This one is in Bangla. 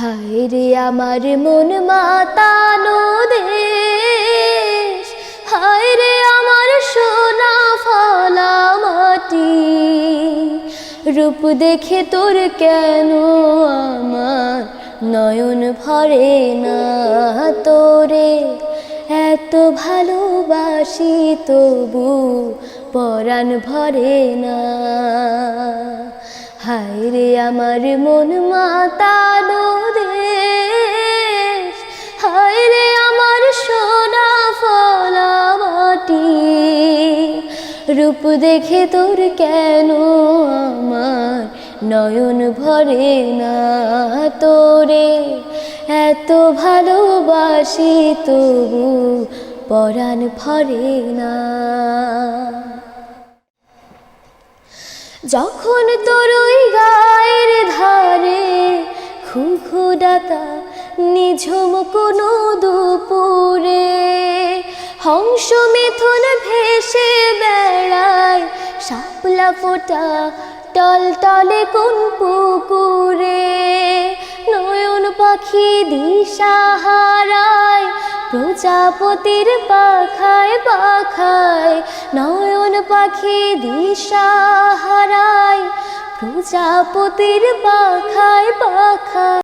হায় রে আমার মন মাতানো দেশ হায় রে আমার সোনা ফলা মাটি। রূপ দেখে তোর কেন আমার নয়ন ভরে না তোরে? এত ভালোবাসি তবু পরাণ ভরে না রে আমার মন মাতানো দেশ হায় রে আমার সোনা ফলা মাটি। রূপ দেখে তোর কেন আমার নয়ন ভরে না তোরে? এত ভালোবাসি তবু পরাণ ভরে না। যখন তোর ওই গায়ের ধারে খুখু ডাকা নিঝুম কোনো দুপুরে, হংস মিথুন ভেসে বেড়ায়, শাপলা ফোটা টল টলে কোন পুকুরে, নয়ন পাখি দিশা হারায়, প্রজাপতির পাখায় নয়ন পাখি দিশা হারায় প্রজাপতির পাখায় পাখায়